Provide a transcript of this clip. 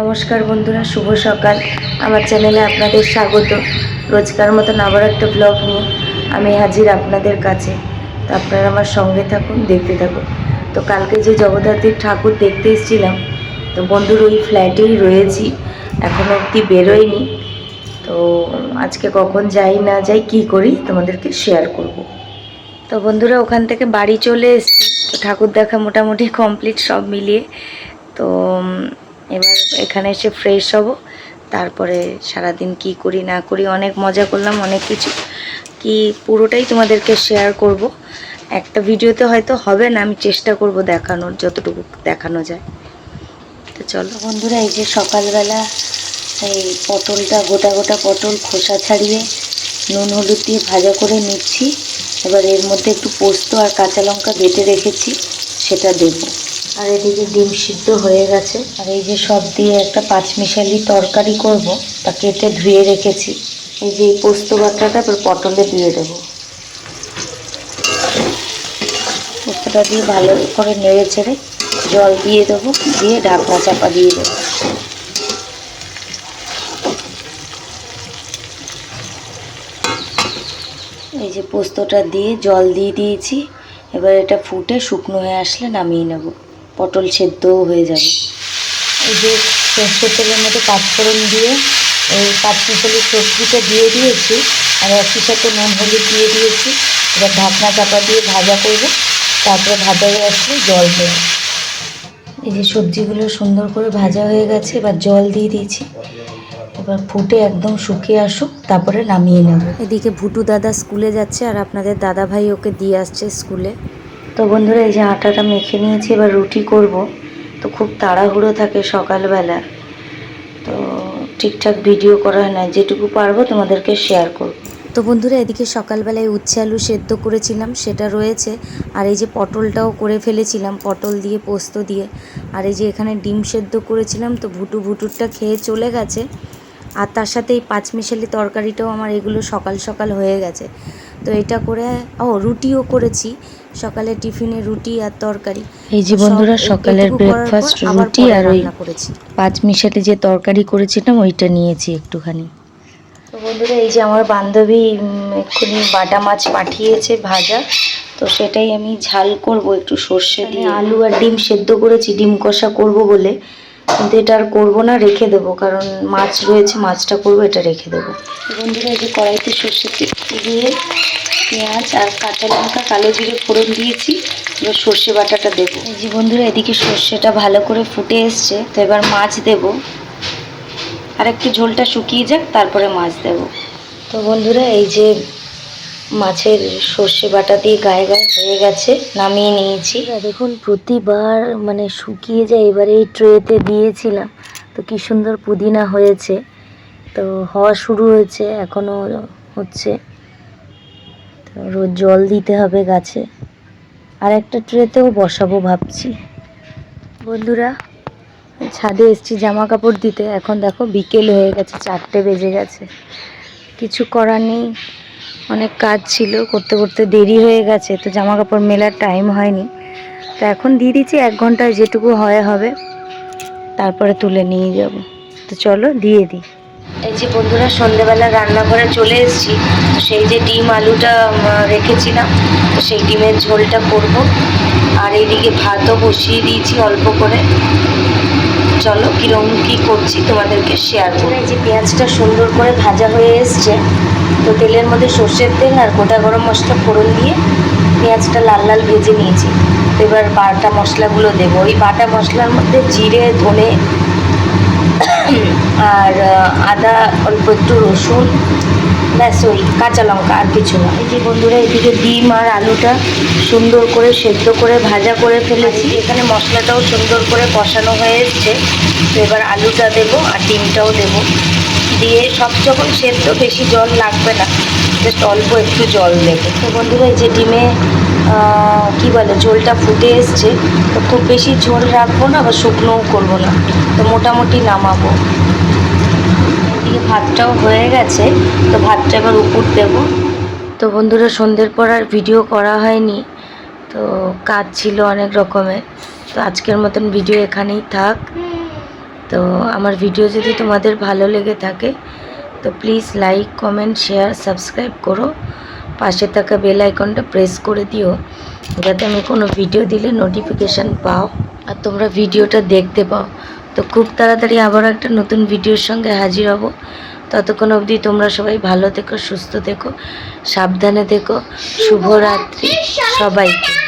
নমস্কার বন্ধুরা, শুভ সকাল। আমার চ্যানেলে আপনাদের স্বাগত। রোজকার মতন আবার একটা ব্লগ নিয়ে আমি হাজির আপনাদের কাছে। তো আপনারা আমার সঙ্গে থাকুন, দেখতে থাকুন। তো কালকে যে জগদ্ধাত্রীর ঠাকুর দেখতে এসেছিলাম, তো বন্ধুর ওই ফ্ল্যাটেই রয়েছি। এখনও অবধি বেরোয়নি। তো আজকে কখন যাই, না যাই, কি করি, তোমাদেরকে শেয়ার করব। তো বন্ধুরা, ওখান থেকে বাড়ি চলে এসেছি। ঠাকুর দেখা মোটামুটি কমপ্লিট সব মিলিয়ে। তো এবার এখানে এসে ফ্রেশ হব। তারপরে সারাদিন কি করি, না করি, অনেক মজা করলাম, অনেক কিছু কি পুরোটাই তোমাদেরকে শেয়ার করব। একটা ভিডিওতে হয়তো হবে না, আমি চেষ্টা করব দেখানোর, যতটুকু দেখানো যায়। তো চলো বন্ধুরা, এই যে সকালবেলা এই পটলটা, গোটা গোটা পটল খোসা ছাড়িয়ে নুন, হলুদ দিয়ে ভাজা করে নিচ্ছি। এবার এর মধ্যে একটু পোস্ত আর কাঁচা লঙ্কা বেটে রেখেছি, সেটা দেব। আর এদিকে ডিম সিদ্ধ হয়ে গেছে। আর এই যে সব দিয়ে একটা পাঁচমিশালি তরকারি করব, তা কেটে ধুয়ে রেখেছি। এই যে এই পোস্ত বাটাটা পটলে দিয়ে দেবো। পোস্তটা দিয়ে ভালো করে নেড়ে ছেড়ে জল দিয়ে দেবো, দিয়ে ঢাকনা চাপা দিয়ে দেবো। এই যে পোস্তটা দিয়ে জল দিয়ে দিয়েছি, এবার এটা ফুটে শুকনো হয়ে আসলে নামিয়ে নেব। পটল সেদ্ধও হয়ে যাবে। এই যে সর্ষের তেলের মধ্যে পাঁচফোড়ন দিয়ে, এই পাঁচমিশালি সবজিটা দিয়ে দিয়েছি, আর একই সাথে নুন, হলুদ দিয়ে দিয়েছি। এবার ঢাকনা চাপা দিয়ে ভাজা করব, তারপরে ভাজা হয়ে আসলে জল দেবো। এই যে সবজিগুলো সুন্দর করে ভাজা হয়ে গেছে, এবার জল দিয়ে দিয়েছি। এবার ফুটে একদম শুকিয়ে আসুক, তারপরে নামিয়ে নেব। এদিকে ভুটু দাদা স্কুলে যাচ্ছে, আর আপনাদের দাদা ভাই ওকে দিয়ে আসছে স্কুলে। তো বন্ধুরা, এই যে আটাটা মেখে নিয়েছি, এবার রুটি করব। তো খুব তাড়াহুড়ো থাকে সকালবেলা। তো ঠিকঠাক ভিডিও করা হয় না, যেটুকু পারব তোমাদেরকে শেয়ার করব। তো বন্ধুরা, এদিকে সকালবেলায় উচ্ছে আলু সেদ্ধ করেছিলাম, সেটা রয়েছে। আর এই যে পটলটাও করে ফেলেছিলাম, পটল দিয়ে, পোস্ত দিয়ে। আর এই যে এখানে ডিম সেদ্ধ করেছিলাম, তো ভুটু ভুটুরটা খেয়ে চলে গেছে। আর তার সাথে এই পাঁচমিশালি তরকারিটাও আমার এগুলো সকাল সকাল হয়ে গেছে। তো এটা করে ও রুটিও করেছি। সকালে টিফিনে রুটি আর তরকারি। এই যে বন্ধুরা সকালের ব্রেকফাস্ট রুটি আর ওই করেছি। পাঁচ মিশালি যে তরকারি করেছিলাম ওইটা নিয়েছি একটুখানি। তো বন্ধুরা এই যে আমার বান্ধবী এক্ষুনি বাটা মাছ পাঠিয়েছে ভাজা। তো সেটাই আমি ঝাল করব একটু সর্ষে দিয়ে। আলু আর ডিম সেদ্ধ করেছি ডিম কষা করব বলে। কিন্তু এটা আর করব না রেখে দেবো। কারণ মাছ রয়েছে মাছটা করব এটা রেখে দেবো। বন্ধুরা এই যে কড়াইতে সর্ষে তেল দিয়ে পেঁয়াজ আর কাঁচা লঙ্কা কালো জিরে ফোড়ন দিয়েছি। এবার সর্ষে বাটাটা দেবো। এই যে বন্ধুরা এদিকে সর্ষেটা ভালো করে ফুটে এসছে। তো এবার মাছ দেবো। আর একটু ঝোলটা শুকিয়ে যাক তারপরে মাছ দেব। তো বন্ধুরা এই যে মাছের সর্ষে বাটা দিয়ে গায়ে গায়ে হয়ে গেছে, নামিয়ে নিয়েছি। দেখুন, প্রতিবার মানে শুকিয়ে যায়, এবার এই ট্রেতে দিয়েছিলাম। তো কি সুন্দর পুদিনা হয়েছে। তো হওয়া শুরু হয়েছে, এখনও হচ্ছে। তো রোজ জল দিতে হবে গাছে। আর একটা ট্রেতেও বসাবো ভাবছি। বন্ধুরা, ছাদে এসছি জামা কাপড় দিতে। এখন দেখো, বিকেল হয়ে গেছে, চারটে বেজে গেছে। কিছু করার নেই। অনেক কাজ ছিল, করতে করতে দেরি হয়ে গেছে, তো জামা কাপড় মেলার টাইম হয়নি। তো এখন দিয়ে দিচ্ছি, এক ঘন্টায় যেটুকু হয় হবে, তারপরে তুলে নিয়ে যাব। তো চলো, দিয়ে দিই এই যে বন্ধুরা, সন্ধেবেলা রান্নাঘরে চলে এসেছি সেই যে ডিম আলুটা রেখেছিলাম, তো সেই ডিমের ঝোলটা করব। আর এইদিকে ভাতও বসিয়ে দিয়েছি অল্প করে। চলো, কিরম কি করছি তোমাদেরকে শেয়ার করি। যে পেঁয়াজটা সুন্দর করে ভাজা হয়ে এসছে, তো তেলের মধ্যে সর্ষের তেল আর গোটা গরম মশলা ফোড়ন দিয়ে পেঁয়াজটা লাল লাল ভেজে নিয়েছি। তো এবার বাটা মশলাগুলো দেবো। ওই বাটা মশলার মধ্যে জিরে, ধনে, আর আদা, অল্প একটু রসুন ব্যাস ওই কাঁচা লঙ্কা আর কিছু না। এই যে বন্ধুরা, এদিকে ডিম আর আলুটা সুন্দর করে সেদ্ধ করে ভাজা করে ফেলেছি। এখানে মশলাটাও সুন্দর করে কষানো হয়ে এসছে তো এবার আলুটা দেবো আর ডিমটাও দেবো। দিয়ে সব যখন সেদ্ধ বেশি জল লাগবে না, জাস্ট অল্প একটু জল দেবো। তো বন্ধুরা যে ডিমে কি বলে, ঝোলটা ফুটে এসছে, তো খুব বেশি ঝোল রাখব না বা শুকনোও করব না। তো মোটামুটি নামাবো। এদিকে ভাতটাও হয়ে গেছে, তো ভাতটা এবার উপর দেবো। তো বন্ধুরা, সন্ধ্যের পর আর ভিডিও করা হয়নি, তো কাজ ছিল অনেক রকমের। তো আজকের মতন ভিডিও এখানেই থাক। তো আমার ভিডিও যদি তোমাদের ভালো লেগে থাকে, তো please like comment share subscribe করো। পাশে থাকা বেল আইকনটা প্রেস করে দিও, যাতে আমি কোনো ভিডিও দিলে নোটিফিকেশান পাও। আর তোমরা ভিডিওটা দেখতে পাও। তো খুব তাড়াতাড়ি আবার একটা নতুন ভিডিওর সঙ্গে হাজির হব। ততক্ষণ অবধি তোমরা সবাই ভালো থেকো, সুস্থ থেকো, সাবধানে থেকো, শুভরাত্রি সবাইকে।